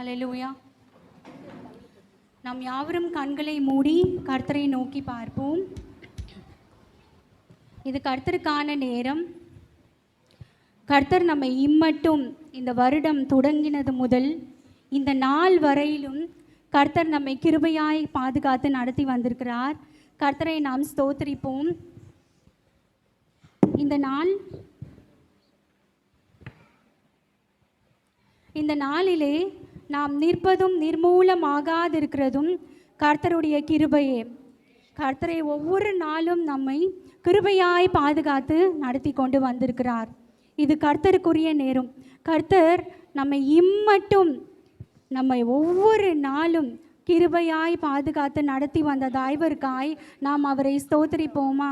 ஹalleluya நாம் யாவரும் கண்களை மூடி கர்த்தரை நோக்கி பார்ப்போம். இது கர்த்தருக்கான நேரம். கர்த்தர் நம்மை இம்மட்டும் இந்த வருடம் தொடங்கினது முதல் இந்த நாள் வரையிலும் கர்த்தர் நம்மை கிருபையாய் பாதுகாத்து நடத்தி வந்திருக்கிறார். கர்த்தரை நாம் ஸ்தோத்திரிப்போம். இந்த நாள் இந்த நாளிலே நாம் நிற்பதும் நிர்மூலமாகாதிருக்கிறதும் கர்த்தருடைய கிருபையே. கர்த்தரை ஒவ்வொரு நாளும் நம்மை கிருபையாய் பாதுகாத்து நடத்தி கொண்டு வந்திருக்கிறார். இது கர்த்தருக்குரிய நேரம். கர்த்தர் நம்மை இம்மட்டும் நம்மை ஒவ்வொரு நாளும் கிருபையாய் பாதுகாத்து நடத்தி வந்த தாய்வருக்காய் நாம் அவரை ஸ்தோத்திரிப்போமா?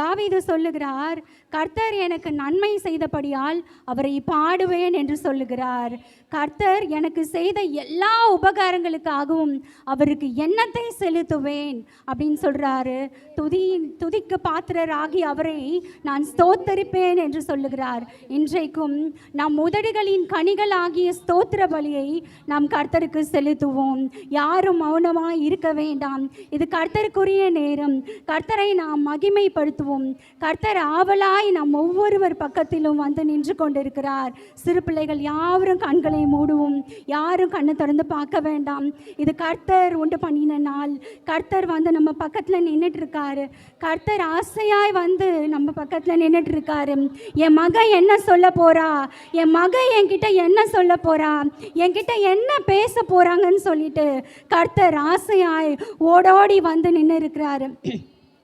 தாவீது சொல்லுகிறார் கர்த்தர் எனக்கு நன்மை செய்தபடியால் அவரை பாடுவேன் என்று சொல்லுகிறார். கர்த்தர் எனக்கு செய்த எல்லா உபகாரங்களுக்காகவும் அவருக்கு எண்ணத்தை செலுத்துவேன் அப்படின்னு சொல்கிறாரு துதி துதிக்கு பாத்திரராகி அவரை நான் ஸ்தோத்தரிப்பேன் என்று சொல்லுகிறார். இன்றைக்கும் நம் உதடுகளின் கனிகளாகிய ஸ்தோத்திர பலியை நாம் கர்த்தருக்கு செலுத்துவோம். யாரும் மௌனமாக இருக்க வேண்டாம். இது கர்த்தருக்குரிய நேரம். கர்த்தரை நாம் மகிமைப்படுத்துவோம். கர்த்தர் ஆவலாய் நம் ஒவ்வொருவர் பக்கத்திலும் வந்து நின்று கொண்டிருக்கிறார். சிறு பிள்ளைகள் யாரும் கண்களை மூடுவோம். யாரும் கண்ணை திறந்து பார்க்க வேண்டாம். இது கர்த்தர் உண்டு பண்ணின நாள். கர்த்தர் வந்து நம்ம பக்கத்தில் நின்றுட்டு இருக்காரு கர்த்தர் ஆசையாய் வந்து நம்ம பக்கத்தில் நின்றுட்டு இருக்காரு என் மகன் என்ன சொல்ல போறா? என் மகன் என்கிட்ட என்ன சொல்ல போறா? என்கிட்ட என்ன பேச போறாங்கன்னு சொல்லிட்டு கர்த்தர் ஆசையாய் ஓடோடி வந்து நின்று இருக்கிறாரு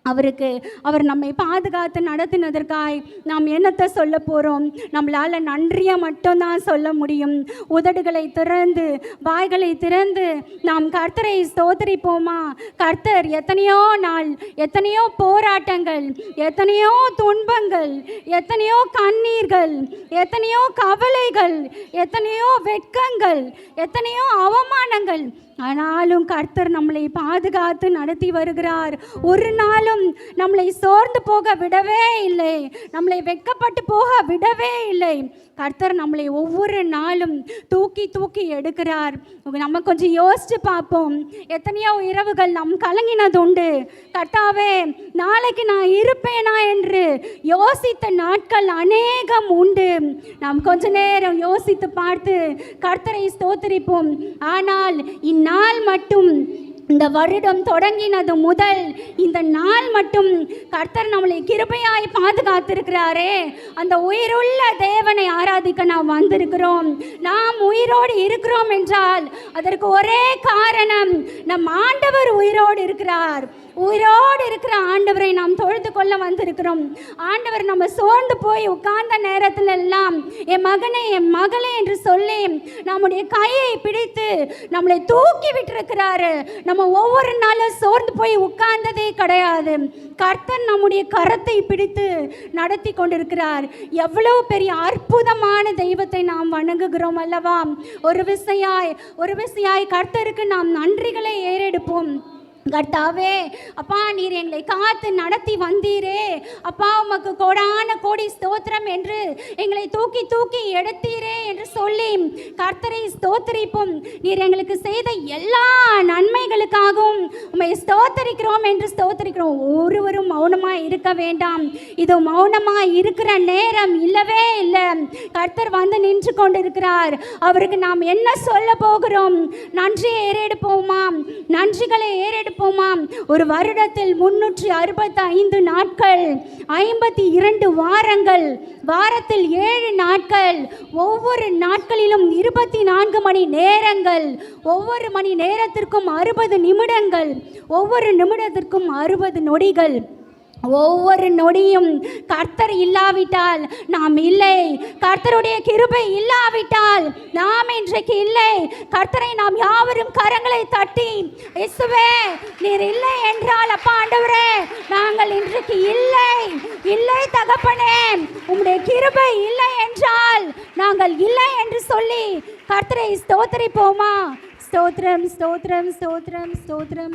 அவருக்கு அவர் நம்மை பாதுகாத்து நடத்தினதற்காய் நாம் என்னத்தை சொல்ல போகிறோம் நம்மளால் நன்றியை மட்டும்தான் சொல்ல முடியும். உதடுகளை திறந்து வாய்களை திறந்து நாம் கர்த்தரை ஸ்தோத்தரிப்போமா? கர்த்தர் எத்தனையோ நாள் எத்தனையோ போராட்டங்கள் எத்தனையோ துன்பங்கள் எத்தனையோ கண்ணீர்கள் எத்தனையோ கவலைகள் எத்தனையோ வெட்கங்கள் எத்தனையோ அவமானங்கள் ஆனாலும் கர்த்தர் நம்மளை பாதுகாத்து நடத்தி வருகிறார். ஒரு நாளும் நம்மளை சோர்ந்து போக விடவே இல்லை. நம்மளை வெட்கப்பட்டு போக விடவே இல்லை. கர்த்தர் நம்மளை ஒவ்வொரு நாளும் தூக்கி தூக்கி எடுக்கிறார். நம்ம கொஞ்சம் யோசிச்சு பார்ப்போம். எத்தனையோ இரவுகள் நம் கலங்கினது உண்டு கர்த்தாவே நாளைக்கு நான் இருப்பேனா என்று யோசித்த நாட்கள் அநேகம் உண்டு. நாம் கொஞ்ச நேரம் யோசித்து பார்த்து கர்த்தரை ஸ்தோத்திரிப்போம். ஆனால் இந்நாள் நாள் மட்டும் இந்த வருடம் தொடங்கினது முதல் இந்த நாள் மட்டும் கர்த்தர் நம்மளை கிருபையாய் பாதுகாத்திருக்கிறாரே. அந்த உயிருள்ள தேவனை ஆராதிக்க நாம் வந்திருக்கிறோம். நாம் உயிரோடு இருக்கிறோம் என்றால் அதற்கு ஒரே காரணம் நம் ஆண்டவர் உயிரோடு இருக்கிறார். உயிரோடு இருக்கிற ஆண்டவரை நாம் தொழுது கொள்ள வந்திருக்கிறோம். ஆண்டவர் நம்ம சோர்ந்து போய் உட்கார்ந்த நேரத்தில் எல்லாம் என் மகனை என் மகளே என்று சொல்லி நம்முடைய கையை பிடித்து நம்மளை தூக்கி விட்டிருக்கிறாரு. நம்ம ஒவ்வொரு நாளும் சோர்ந்து போய் உட்கார்ந்ததே கிடையாது. கர்த்தர் நம்முடைய கரத்தை பிடித்து நடத்தி கொண்டிருக்கிறார். எவ்வளவு பெரிய அற்புதமான தெய்வத்தை நாம் வணங்குகிறோம் அல்லவா? ஒரு விசையாய் ஒரு விசையாய் கர்த்தருக்கு நாம் நன்றிகளை ஏறெடுப்போம். கர்த்தாவே அப்பா நீர் எங்களை காத்து நடத்தி வந்தீரே. அப்பா உமக்கு கோடான கோடி ஸ்தோத்திரம் என்று எங்களை தூக்கி தூக்கி எடுத்தீரே என்று சொல்லி கர்த்தரை ஸ்தோத்திரிப்போம். நீர் எங்களுக்கு செய்த எல்லா நன்மைகளுக்காகவும் உம்மை ஸ்தோத்தரிக்கிறோம் என்று ஸ்தோத்தரிக்கிறோம். ஒருவரும் மௌனமாக இருக்க வேண்டாம். இது மௌனமாக இருக்கிற நேரம் இல்லவே இல்லை. கர்த்தர் வந்து நின்று கொண்டிருக்கிறார். அவருக்கு நாம் என்ன சொல்ல போகிறோம்? நன்றியை ஏறெடுப்போமா? நன்றிகளை ஏறெடுப்போம்? ஒரு வருடத்தில் முன்னூற்றி அறுபத்தி ஐந்து நாட்கள் ஐம்பத்தி இரண்டு வாரங்கள் வாரத்தில் ஏழு நாட்கள் ஒவ்வொரு நாட்களிலும் இருபத்தி நான்கு மணி நேரங்கள் ஒவ்வொரு மணி நேரத்திற்கும் அறுபது நிமிடங்கள் ஒவ்வொரு நிமிடத்திற்கும் அறுபது நொடிகள். ஒவ்வொரு நொடியும் கர்த்தர் இல்லாவிட்டால் நாம் இல்லை. கர்த்தருடைய கிருபை இல்லாவிட்டால் நாம் இன்றைக்கு இல்லை. கர்த்தரை நாம் யாவரும் கரங்களை தட்டி இசுவே நீர் இல்லை என்றால் அப்பா ஆண்டவரே நாங்கள் இன்றைக்கு இல்லை. இல்லை தகப்பனே உம்முடைய கிருபை இல்லை என்றால் நாங்கள் இல்லை என்று சொல்லி கர்த்தரை ஸ்தோத்தரிப்போமா? ஸ்தோத்திரம் ஸ்தோத்திரம் ஸ்தோத்திரம் ஸ்தோத்திரம்.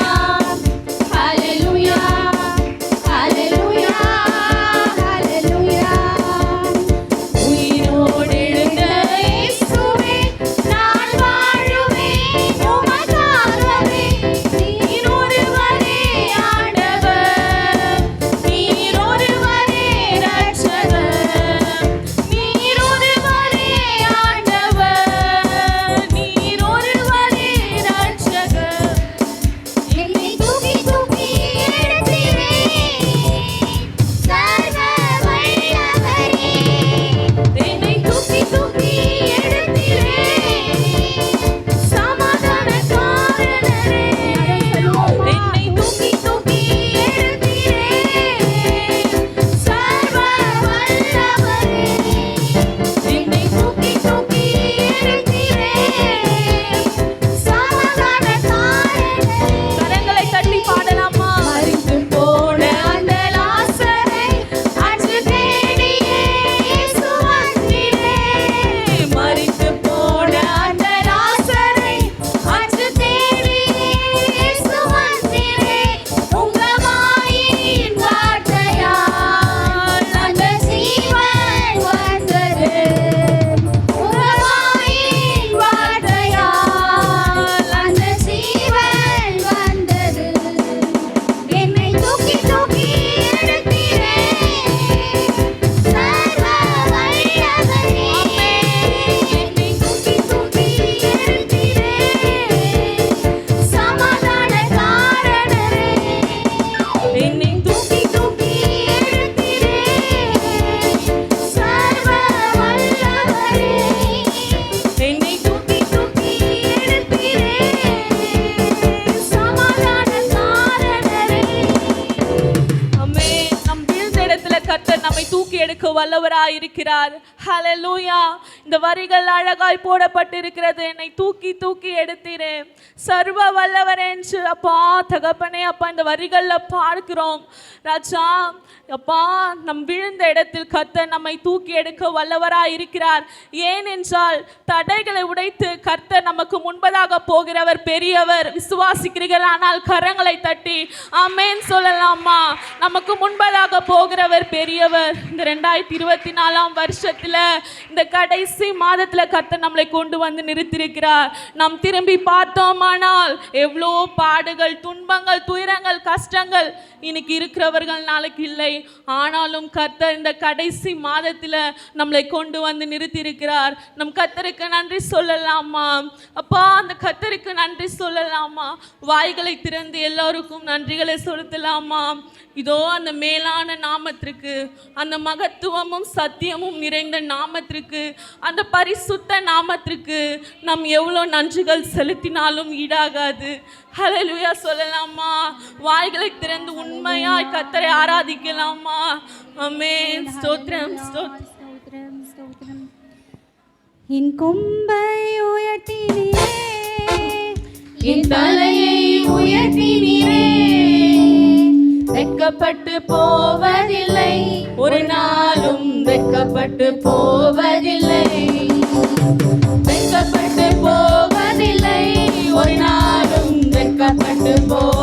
வல்லவராயிருக்கிறார். ஹலலூயா இந்த வரிகள் அழகாய் போடப்பட்டிருக்கிறது. என்னை தூக்கி தூக்கி எடுத்தீரே. சர்வ வல்லவரேன்ச்சு என்று அப்பா தகப்பனே அப்பா இந்த வரிகளில் பார்க்கிறோம். ராஜா அப்பா நம் விழுந்த இடத்தில் கர்த்தர் நம்மை தூக்கி எடுக்க வல்லவராய் இருக்கிறார். ஏனென்றால் தடைகளை உடைத்து கர்த்தர் நமக்கு முன்பதாக போகிறவர் பெரியவர். விசுவாசிக்கிறீர்கள் ஆனால் கரங்களை தட்டி ஆமென் சொல்லலாமா? நமக்கு முன்பதாக போகிறவர் பெரியவர். இந்த ரெண்டாயிரத்தி இருபத்தி நாலாம் வருஷத்தில் இந்த கடைசி மாதத்துல கர்த்தர் நம்மளை கொண்டு வந்து நிறுத்தியிருக்கிறார். நாம் திரும்பி பார்த்தோமானால் எவ்வளோ பாடுகள் துன்பங்கள் துயரங்கள் கஷ்டங்கள் இன்னைக்கு இருக்கிறவர்கள் நாளைக்கு இல்லை. ஆனாலும் கர்த்தர் இந்த கடைசி மாதத்துல நம்மளை கொண்டு வந்து நிறுத்தியிருக்கிறார். நம் கர்த்தருக்கு நன்றி சொல்லலாமா? அப்பா அந்த கர்த்தருக்கு நன்றி சொல்லலாமா? வாய்களை திறந்து எல்லோருக்கும் நன்றிகளை செலுத்தலாமா? இதோ அந்த மேலான நாமத்திற்கு அந்த மகத்துவமும் சத்தியமும் நிறைந்த நாமத்திற்கு அந்த பரிசுத்த நாமத்திற்கு நாம் எவ்வளோ நன்றிகள் செலுத்தினாலும் ஈடாகாது. ஹலலுயா சொல்லலாமா? வாய்களை திறந்து உண்மையாய் கத்தரை ஆராதிக்கலாமா? அமே ஸ்தோத்ரம் ஸ்தோத்ரம் என் கொம்பை உயர்த்தினே என் தலையை உயர்த்தினே வெக்கப்பட்டு போவதில்லை. ஒரு நாளும் வெட்கப்பட்டு போவதில்லை. more.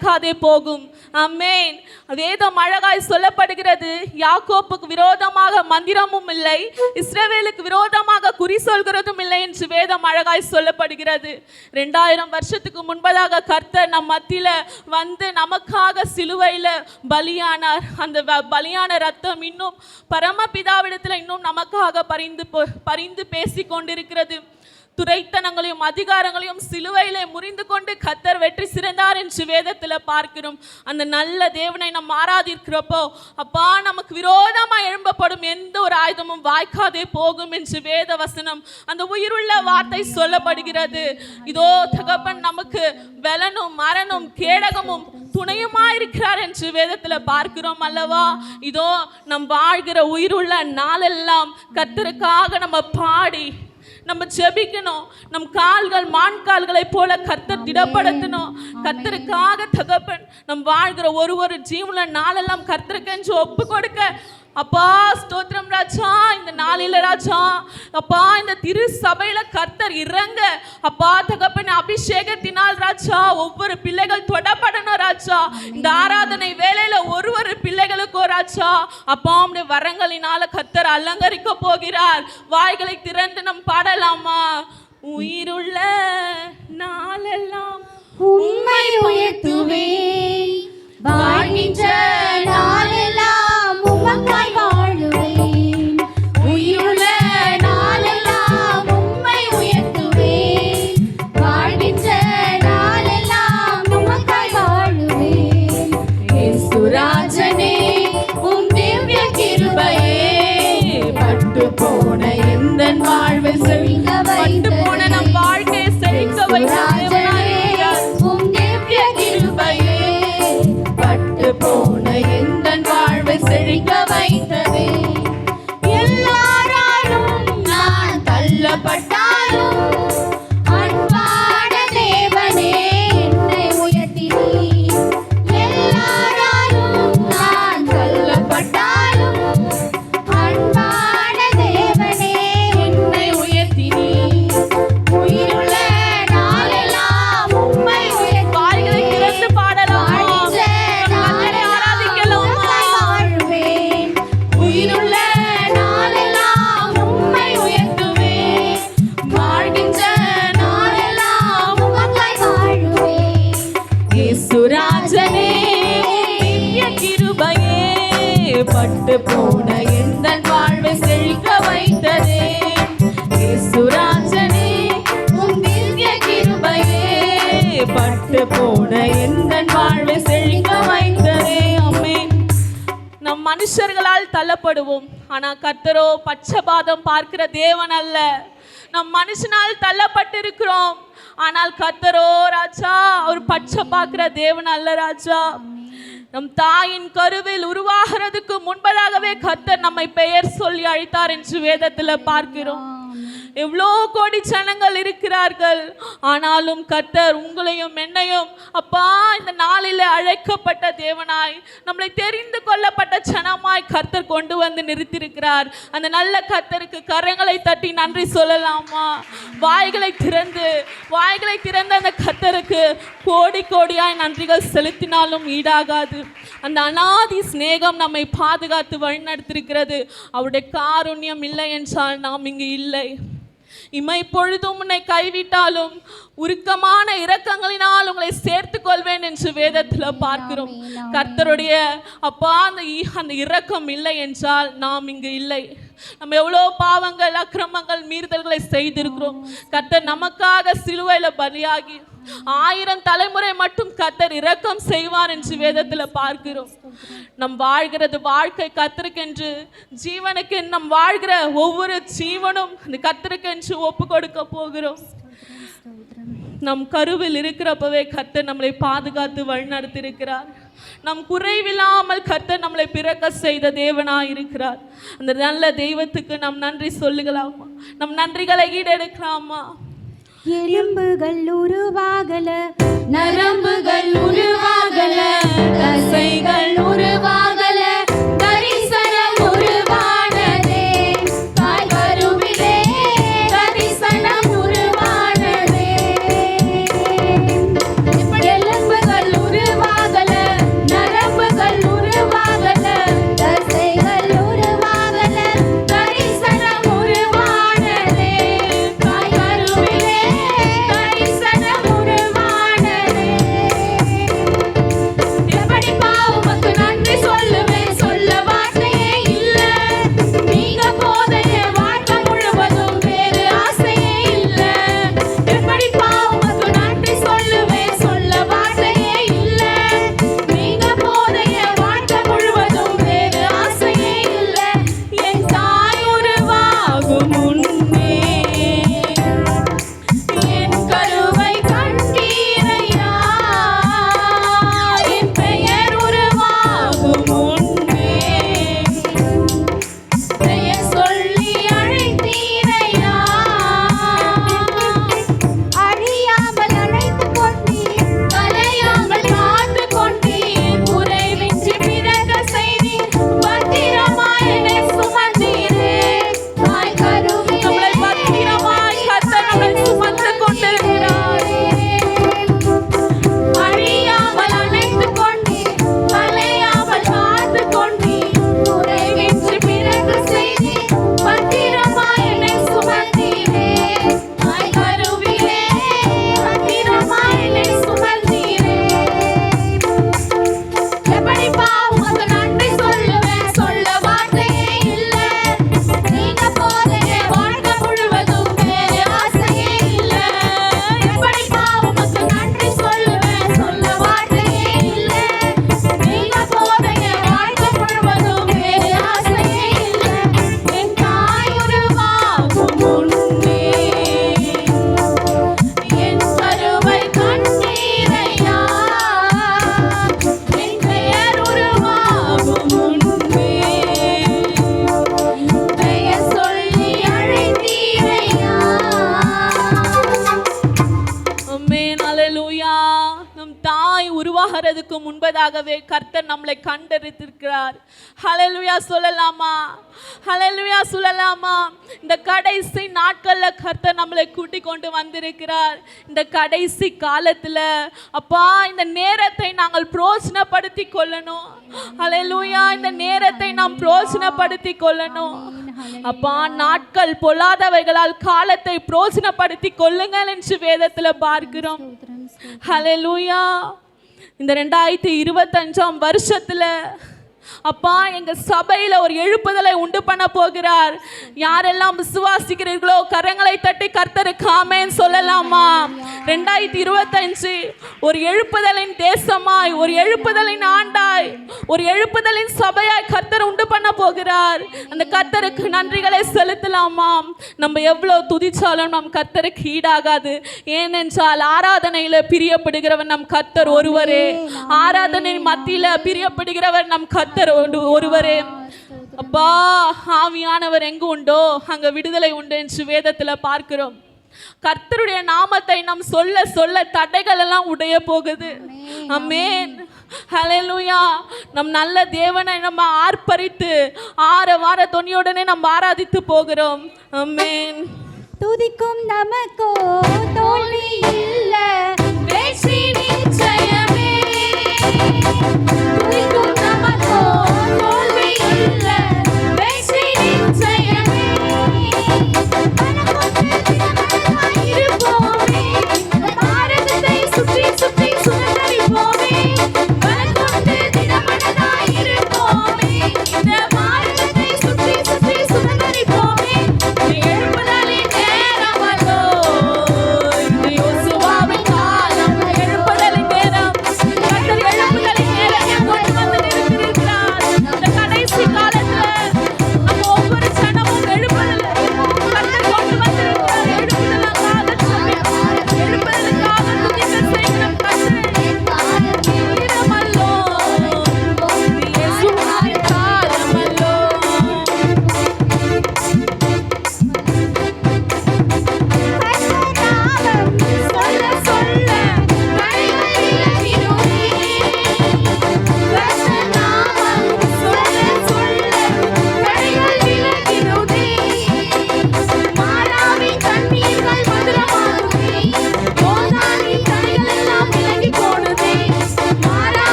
வாய்க்காதே போகும். அம்மேன் வேதம் அழகாய் சொல்லப்படுகிறது. யாக்கோப்புக்கு விரோதமாக மந்திரமும் இல்லை. இஸ்ரேவேலுக்கு விரோதமாக குறி சொல்கிறதும் இல்லை என்று வேதம் அழகாய் சொல்லப்படுகிறது. ரெண்டாயிரம் வருஷத்துக்கு முன்பதாக கர்த்தர் நம் மத்தியில் வந்து நமக்காக சிலுவையில் பலியானார். அந்த பலியான ரத்தம் இன்னும் பரமபிதாவிடத்தில் இன்னும் நமக்காக பரிந்து போ- பரிந்து பேசி கொண்டிருக்கிறது துரைத்தனங்களையும் அதிகாரங்களையும் சிலுவையிலே முறிந்து கொண்டு கத்தர் வெற்றி சிறந்தார் என்று வேதத்தில் பார்க்கிறோம். அந்த நல்ல தேவனை நாம் ஆராதிக்கிறப்போ அப்பா நமக்கு விரோதமாக எழும்பப்படும் எந்த ஒரு ஆயுதமும் வாய்க்காதே போகும் என்று வேத வசனம் அந்த உயிருள்ள வார்த்தை சொல்லப்படுகிறது. இதோ தகப்பன் நமக்கு வலனும் மரணம் கேடகமும் துணையுமா இருக்கிறார் என்று வேதத்தில் பார்க்கிறோம் அல்லவா? இதோ நம் வாழ்கிற உயிருள்ள நாளெல்லாம் கத்தருக்காக நம்ம பாடி நம்ம ஜெபிக்கணும். நம் கால்கள் மான் கால்களை போல கர்த்தர் திடப்படுத்தணும். கர்த்தருக்காக தகப்பன் நம் வாழ்கிற ஒரு ஒரு ஜீவன நாளெல்லாம் கர்த்தருக்கென்று ஒப்பு கொடுக்க அப்பா ஸ்தோத்திரம் ராஜா இந்த நாளில ராஜா. அப்பா இந்த திரு சபையில கர்த்தர் இறங்க. அப்பா தகப்பன் அபிஷேகத்தினால் ராஜா ஒவ்வொரு பிள்ளைகள் தொடப்படணும் ராஜா. இந்த ஆராதனை வேலையில ஒரு ஒரு பிள்ளைகளுக்கோ ராஜா. அப்பா உடைய வரங்களினால கர்த்தர் அலங்கரிக்க போகிறார். வாய்களை திறந்து நம் பாடலாமா? உயிருள்ள நாளெல்லாம் உண்மை உயர்த்துவேன். வாழ்கின்ற நாளெல்லாம் bye. bye. தள்ளப்படுவோம். ஆனா கர்த்தரோ பச்சபாதம் பார்க்கிற தேவன் அல்ல. நம் மனுஷனால் தள்ளப்பட்டிருக்கிறோம். ஆனால் கர்த்தரோ ராஜா அவர் பச்சை பார்க்கிற தேவன் அல்ல ராஜா. நம் தாயின் கருவில் உருவாகிறதுக்கு முன்பதாகவே கர்த்தர் நம்மை பெயர் சொல்லி அழைத்தார் என்று வேதத்தில் பார்க்கிறோம். எவ்வளோ கோடி ஜனங்கள் இருக்கிறார்கள். ஆனாலும் கர்த்தர் உங்களையும் என்னையும் அப்பா இந்த நாளில் அழைக்கப்பட்ட தேவனாய் நம்மளை தெரிந்து கொள்ளப்பட்ட ஜனமாய் கர்த்தர் கொண்டு வந்து நிறுத்தியிருக்கிறார். அந்த நல்ல கர்த்தருக்கு கரங்களை தட்டி நன்றி சொல்லலாமா? வாய்களை திறந்து வாய்களை திறந்து அந்த கர்த்தருக்கு கோடி கோடியாய் நன்றிகள் செலுத்தினாலும் ஈடாகாது. அந்த அனாதி சிநேகம் நம்மை பாதுகாத்து வழிநடத்திருக்கிறது அவருடைய காருண்யம் இல்லை என்றால் நாம் இங்கு இல்லை. இமை பொழுதும் உன்னை கைவிட்டாலும் உருக்கமான இரக்கங்களினால் உங்களை சேர்த்துக் கொள்வேன் என்று வேதத்துல பார்க்கிறோம். கர்த்தருடைய அப்பா அந்த அந்த இரக்கம் இல்லை என்றால் நாம் இங்கு இல்லை. நம்ம எவ்வளோ பாவங்கள் அக்கிரமங்கள் மீறுதல்களை செய்திருக்கிறோம். கர்த்தர் நமக்காக சிலுவையில பலியாகி ஆயிரம் தலைமுறை மட்டும் கத்தர் இரக்கம் செய்வார் என்று வேதத்தில் பார்க்கிறோம். நம் வாழ்கிறது வாழ்க்கை கத்தருக்கென்று ஜீவனுக்கு நம் வாழ்கிற ஒவ்வொரு ஜீவனும் கத்தருக்கென்று ஒப்பு கொடுக்க போகிறோம். நம் கருவில் இருக்கிறப்பவே கத்தர் நம்மளை பாதுகாத்து வழிநடத்தி இருக்கிறார் நம் குறைவில்லாமல் கர்த்தர் நம்மளை பிறக்க செய்த தேவனாய் இருக்கிறார் அந்த நல்ல தெய்வத்துக்கு நாம் நன்றி சொல்லுகலாமா? நம் நன்றிகளை ஈடெடுக்கலாமா? எலும்புகள் உருவாகல. நரம்புகள் உருவாகல. தசைகள் உருவாகல. கர்த்தர் நம்மளை கண்டறிந்திருக்கிறார். ஹalleluya சொல்லலாமா? ஹalleluya சொல்லலாமா? இந்த கடைசி நாட்கள்ல கர்த்தர் நம்மளை கூட்டி கொண்டு வந்திருக்கிறார். இந்த கடைசி காலத்துல. அப்பா இந்த நேரத்தை நாங்கள் பிரோஜனப்படுத்தி கொள்ளணும். ஹalleluya இந்த நேரத்தை நாம் பிரோஜனப்படுத்தி கொள்ளணும். அப்பா நாட்கள் பொல்லாதவைகளால் காலத்தை பிரோஜனப்படுத்தி கொள்ளுங்கள் என்று வேதத்துல பார்க்கிறோம். ஹalleluya இந்த ரெண்டாயிரத்தி இருபத்தஞ்சாம் வருஷத்துல அப்பா எங்க சபையில ஒரு எழுப்புதலை உண்டு பண்ண போகிறார். யாரெல்லாம் விசுவாசிக்கிறீர்களோ கரங்களை தட்டி கர்த்தருக்கு ஆமென் சொல்லலாமா? ரெண்டாயிரத்தி இருபத்தஞ்சு ஒரு எழுப்புதலின் தேசமாய் ஒரு எழுப்புதலின் ஆண்டாய் ஒரு எழுப்புதலின் சபையாய் கர்த்தர் உண்டு பண்ண போகிறார். அந்த கர்த்தருக்கு நன்றிகளை செலுத்தலாமாம் நம்ம எவ்வளவு துதிச்சாலும் நம் கர்த்தருக்கு ஈடாகாது. ஏனென்றால் ஆராதனையில பிரியப்படுகிறவர் நம் கர்த்தர் ஒருவரே. ஆராதனை மத்தியில பிரியப்படுகிறவர் நம் கர்த்தர் ஒரு- ஒருவரே. அப்பா ஆவியானவர் எங்கு உண்டோ அங்க விடுதலை உண்டு என்று வேதத்துல பார்க்கிறோம். கர்த்தருடைய நாமத்தை நாம் சொல்ல சொல்ல தடைகள் எல்லாம் உடைய போகுது. அமேன் ஹalleluya நம் நல்ல தேவனை நம்ம ஆர்ப்பரித்து ஆற வார துணியுடனே நம்ம ஆராதித்து போகிறோம். அமேன் துதிக்கும் நமக்கோ தோல்வி இல்ல. வெற்றி நிச்சயமே.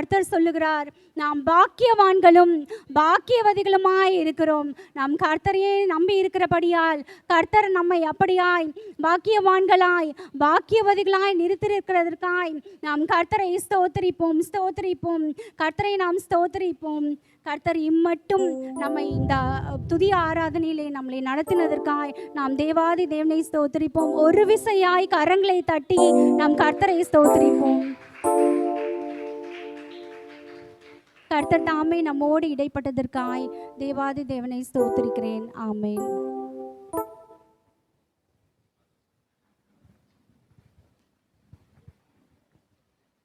கர்த்தர் சொல்லுகிறார் நாம் பாக்கியவான்களும் பாக்கியவதிகளுமாய் இருக்கிறோம். நாம் கர்த்தரையே நம்பி இருக்கிறபடியால் கர்த்தர் நம்மை அப்படியாய் பாக்கியவான்களாய் பாக்கியவதிகளாய் நிறுத்திருக்கிறதற்காய் நாம் கர்த்தரை ஸ்தோத்திரிப்போம் ஸ்தோத்திரிப்போம். கர்த்தரை நாம் ஸ்தோத்திரிப்போம். கர்த்தர் இம்மட்டும் நம்மை இந்த துதி ஆராதனையிலே நம்மளை நடத்தினதற்காய் நாம் தேவாதி தேவனை ஸ்தோத்திரிப்போம். ஒரு விசையாய் கரங்களை தட்டி நாம் கர்த்தரை ஸ்தோத்திரிப்போம். கர்த்தர் தாமே நம்மோடு இடைப்பட்டதற்காய் தேவாதி தேவனை ஸ்தோத்திருக்கிறேன் ஆமேன்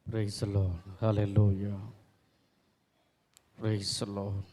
Praise the Lord. Hallelujah. Praise the Lord.